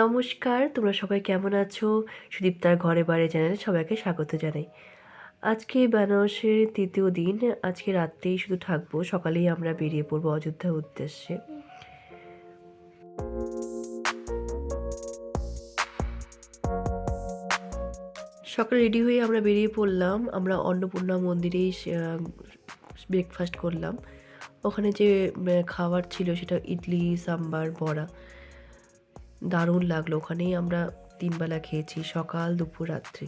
নমস্কার, তোমরা সবাই কেমন আছো? সুদীপ্তার ঘরে বাড়ি চ্যানেলে সবাইকে স্বাগত জানাই। আজকে বেনারসের তৃতীয় দিন, আজকে রাত্রেই শুধু থাকব, সকালেই আমরা বেরিয়ে পড়ব অযোধ্যার উদ্দেশ্যে। সকালে রেডি হয়ে আমরা বেরিয়ে পড়লাম, আমরা অন্নপূর্ণা মন্দিরেই ব্রেকফাস্ট করলাম। ওখানে যে খাবার ছিল সেটা ইডলি, সাম্বার, বড়া। দারুণ লাগল। ওখানেই আমরা তিনবেলা খেয়েছি, সকাল, দুপুর, রাত্রি।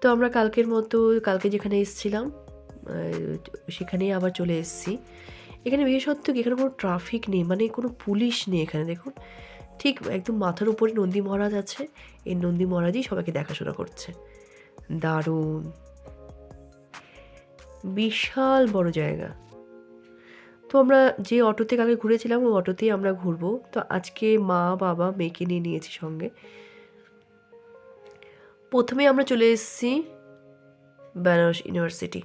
তো আমরা কালকের মতো, কালকে যেখানে এসেছিলাম সেখানেই আবার চলে এসেছি। এখানে বিশেষত্ব কি, এখানে কোনো ট্রাফিক নেই মানে কোনো পুলিশ নেই এখানে, দেখুন। ঠিক একদম মাথার উপরে নন্দী মহারাজ আছে, এই নন্দী মহারাজই সবাইকে দেখাশোনা করছে। দারুণ। বিশাল বড় জায়গা। তো আমরা যে অটোতে কালকে ঘুরেছিলাম, ওই অটোতেই আমরা ঘুরবো। তো আজকে মা, বাবা, মেয়েকে নিয়ে নিয়েছি সঙ্গে। প্রথমে আমরা চলে এসেছি বেনারস ইউনিভার্সিটি।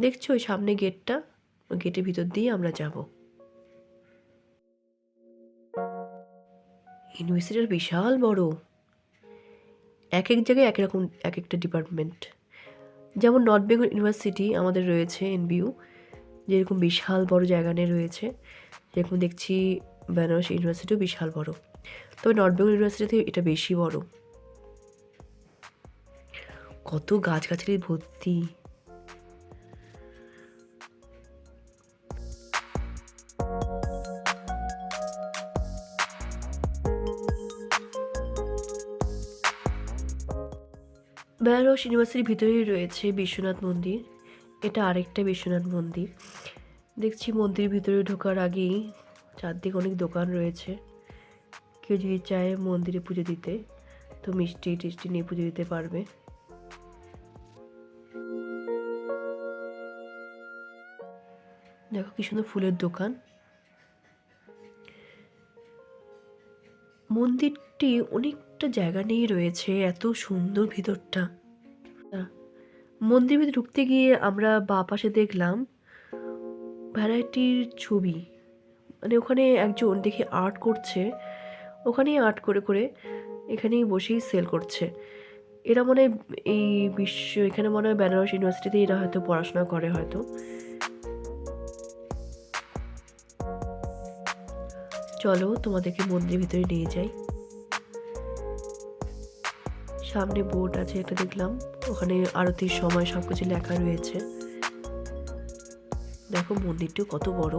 দেখছ ওই সামনে গেটটা? গেটের ভিতর দিয়ে আমরা যাব। ইউনিভার্সিটিটা বিশাল বড়। এক এক জায়গায় এক রকম, এক একটা ডিপার্টমেন্ট। যেমন নর্থ বেঙ্গল ইউনিভার্সিটি আমাদের রয়েছে এনবিউ যেরকম বিশাল বড় জায়গা নিয়ে রয়েছে। যেরকম দেখছি বেনারস ইউনিভার্সিটিও বিশাল বড়। তবে নর্থ বেঙ্গল ইউনিভার্সিটিতে এটা বেশি বড়। কত গাছগাছালি ভর্তি বেনারস ইউনিভার্সিটির ভিতরেই রয়েছে বিশ্বনাথ মন্দির। এটা আরেকটা বিশ্বনাথ মন্দির। দেখছি মন্দিরের ভিতরে ঢোকার আগেই চারদিকে অনেক দোকান রয়েছে। কেউ যদি চায় মন্দিরে পুজো দিতে, তো মিষ্টি টিষ্টি নিয়ে পুজো দিতে পারবে। দেখো কি সুন্দর ফুলের দোকান। মন্দিরটি অনেকটা জায়গা নিয়ে রয়েছে, এত সুন্দর ভিতরটা। মন্দির ভিতরে ঢুকতে গিয়ে আমরা বা পাশে দেখলাম ভ্যারাইটির ছবি। মানে ওখানে একজন দেখি আর্ট করছে, ওখানেই আর্ট করে করে এখানেই বসেই সেল করছে। এরা মনে হয় এই বিশ্ব, এখানে মনে হয় বেনারস ইউনিভার্সিটিতে এরা হয়তো পড়াশোনা করে হয়তো। চলো তোমাদেরকে মন্দির ভিতরে নিয়ে যাই। সামনে বোর্ড আছে, এটা দেখলাম। ওখানে আরতির সময় সব কিছু লেখা রয়েছে। দেখো মন্দিরটিও কত বড়।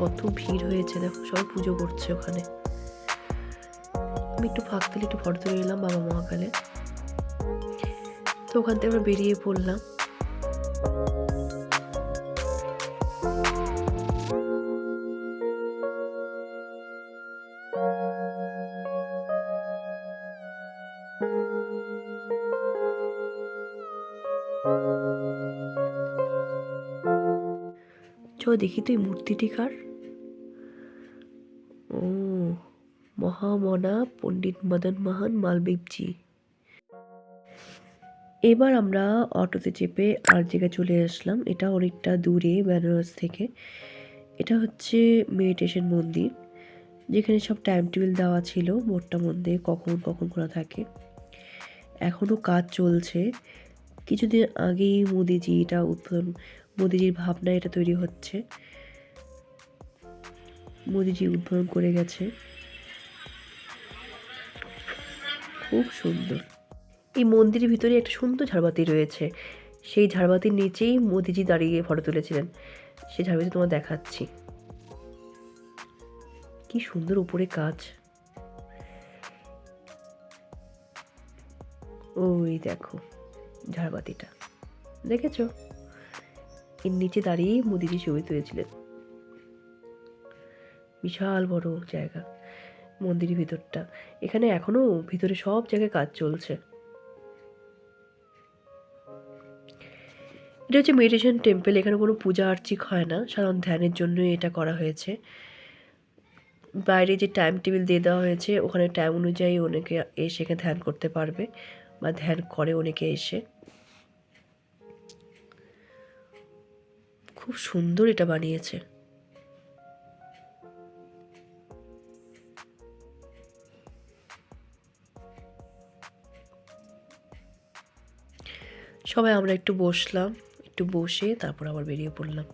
কত ভিড় হয়েছে, দেখো, সবাই পুজো করছে ওখানে। আমি একটু ফাঁক দিলে একটু ফটো তুলে নিলাম বাবা মহাকালে। তো ওখান থেকে আমরা বেরিয়ে পড়লাম। চ দেখি তুই মূর্তিটি কার? ও, মহামনা পণ্ডিত মদন মোহন মালবিকজি এবার আমরা অটোতে চেপে আর জায়গায় চলে আসলাম। এটা অনেকটা দূরে বেনারস থেকে। এটা হচ্ছে মেডিটেশন মন্দির, যেখানে সব টাইম টেবিল দেওয়া ছিল। বোর্ডটার মধ্যে কখন কখন খোলা থাকে। এখনও কাজ চলছে। কিছুদিন আগেই মোদিজি এটা উদ্বোধন মোদিজির ভাবনা এটা তৈরি হচ্ছে। মোদিজি উদ্বোধন করে গেছে। খুব সুন্দর। এই মন্দিরের ভিতরে একটা সুন্দর ঝাড়বাতি রয়েছে। সেই ঝাড়বাতির নিচেই মোদিজি দাঁড়িয়ে ফটো তুলেছিলেন। সেই ঝাড়বাতি তোমার দেখাচ্ছি। কি সুন্দর উপরে কাজ। ওই দেখো ঝাড়বাতিটা। দেখেছ? এর নিচে দাঁড়িয়েই মোদিজি ছবি তুলেছিলেন। বিশাল বড় জায়গা, মন্দিরের ভিতরটা। এখানে এখনও ভিতরে সব জায়গায় কাজ চলছে। এটা হচ্ছে মেডিটেশন টেম্পল এখানে কোনো পূজা আর্চিক হয় না। সাধারণ ধ্যানের জন্যই এটা করা হয়েছে। বাইরে যে টাইম টেবিল দিয়ে দেওয়া হয়েছে, ওখানে টাইম অনুযায়ী অনেকে এসে এখানে ধ্যান করতে পারবে বা ধ্যান করে অনেকে এসে। খুব সুন্দর এটা বানিয়েছে। সবাই আমরা একটু বসলাম, একটু বসে তারপর আবার বেরিয়ে পড়লাম।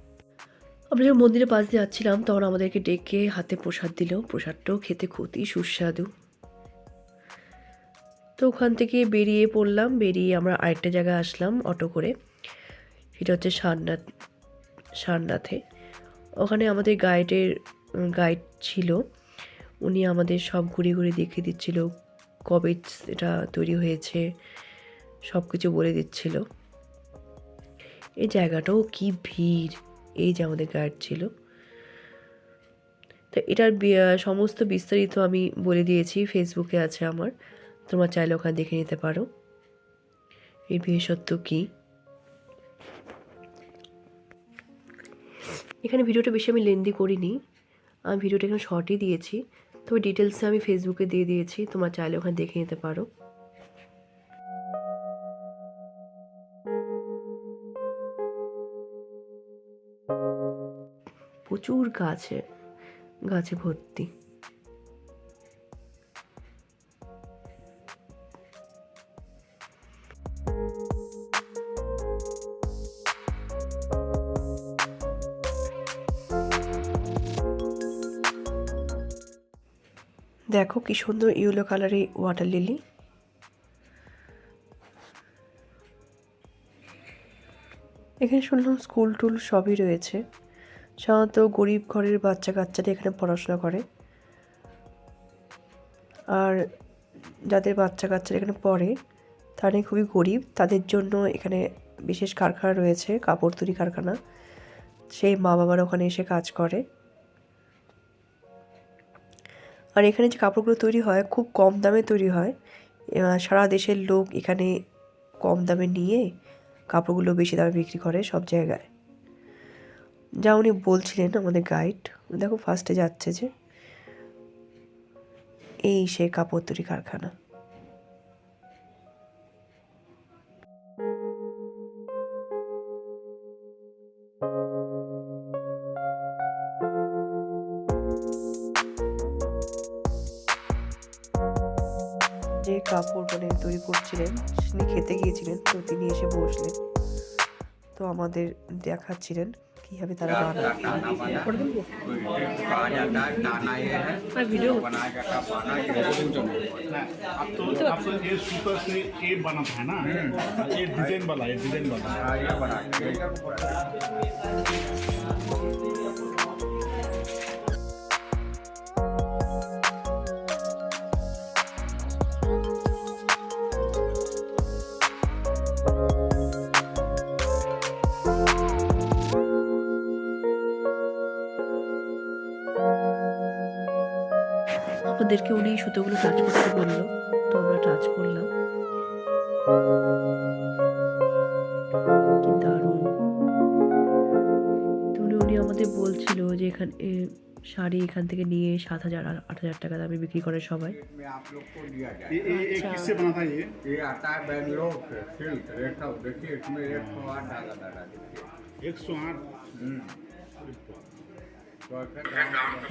আমরা যখন মন্দিরের পাশ দিয়ে যাচ্ছিলাম, তখন আমাদেরকে ডেকে হাতে প্রসাদ দিল। প্রসাদটাও খেতে খুবই সুস্বাদু। তো ওখান থেকে বেরিয়ে পড়লাম, বেরিয়ে আমরা আরেকটা জায়গায় আসলাম অটো করে। সেটা হচ্ছে সারনাথ সারনাথে ওখানে আমাদের গাইডের গাইড ছিল। উনি আমাদের সব ঘুরে ঘুরে দেখিয়ে দিচ্ছিল কবে এটা তৈরি হয়েছে, সব কিছু বলে দিচ্ছিল। এই জায়গাটাও কি ভিড়, এই যে আমাদের গাইড ছিল। তো এটার সমস্ত বিস্তারিত আমি বলে দিয়েছি ফেসবুকে আছে আমার। তোমরা চাইলে ওখানে দেখে নিতে পারো। এই বিশেষত্ব কী? এখানে ভিডিওটা বেশি আমি লেন্দি করিনি। আমি ভিডিওটা এখানে শর্টই দিয়েছি। তবে ডিটেলসে আমি ফেসবুকে দিয়ে দিয়েছি। তোমার চাইলে ওখানে দেখে নিতে পারো। প্রচুর গাছে গাছে ভর্তি। দেখো কি সুন্দর ইয়েলো কালারের ওয়াটার লিলি এখানে শুনলাম স্কুল টুল সবই রয়েছে। সাধারণত গরিব ঘরের বাচ্চা কাচ্চারা এখানে পড়াশোনা করে। আর যাদের বাচ্চা কাচ্চারা এখানে পড়ে, তারা খুবই গরিব। তাদের জন্য এখানে বিশেষ কারখানা রয়েছে, কাপড় তৈরি কারখানা। সেই মা বাবারা ওখানে এসে কাজ করে। আর এখানে যে কাপড়গুলো তৈরি হয়, খুব কম দামে তৈরি হয়। সারা দেশের লোক এখানে কম দামে নিয়ে কাপড়গুলো বেশি দামে বিক্রি করে সব জায়গায়। যা উনি বলছিলেন আমাদের গাইড দেখো ফার্স্টে যাচ্ছে যে এই সে কাপড় তৈরি কারখানা। মানে তৈরি করছিলেন তিনি খেতে গিয়েছিলেন তো তিনি এসে বসলেন। তো আমাদের দেখাচ্ছিলেন কীভাবে তারা বানায়। আমাদেরকে উনি সুতোগুলো টাচ করতে বললো তো আমরা টাচ করলাম কি দারুণ তো উনি উনি আমাদের বলছিল যে এখানে এ, শাড়ি এখান থেকে নিয়ে সাত হাজার আর আট হাজার টাকা দামে বিক্রি করে সবাই में आप लोग को दिया जाए ये ये ये किससे बना था ये ये आता है बेंगलोर से सिल्क रेखा देखिए इसमें एक सौ आठ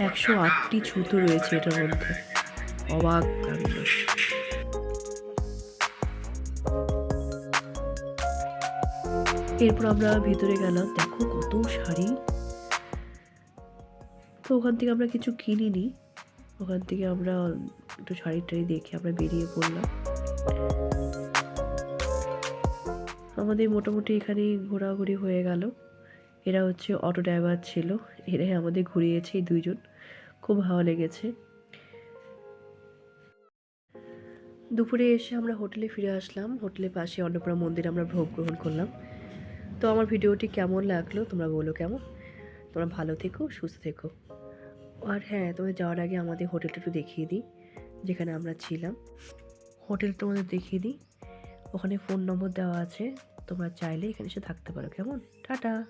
একশো আটটি ছুতো রয়েছে এটার মধ্যে। অবাক কাণ্ড এরপর আমরা ভিতরে গেলাম। দেখো কত শাড়ি। তো ওখান থেকে আমরা কিছু কিনিনি। ওখান থেকে আমরা একটু শাড়ি টাড়ি দেখে আমরা বেরিয়ে পড়লাম। আমাদের মোটামুটি এখানে ঘোরাঘুরি হয়ে গেল। এরা হচ্ছে অটো ড্রাইভার ছিল। এরাই আমাদের ঘুরিয়েছে দুইজন। খুব ভালো লেগেছে। দুপুরে এসে আমরা হোটেলে ফিরে আসলাম। হোটেলের পাশে অন্নপূর্ণা মন্দিরে আমরা ভোগ গ্রহণ করলাম। তো আমার ভিডিওটি কেমন লাগল তোমরা বলো কেমন? তোমরা ভালো থেকো, সুস্থ থেকো। আর হ্যাঁ তোমাদের যাওয়ার আগে আমাদের হোটেলটা একটু দেখিয়ে দিই, যেখানে আমরা ছিলাম। হোটেল তোমাদের দেখিয়ে দিই। ওখানে ফোন নম্বর দেওয়া আছে। তোমরা চাইলে এখানে এসে থাকতে পারো। কেমন? টাটা!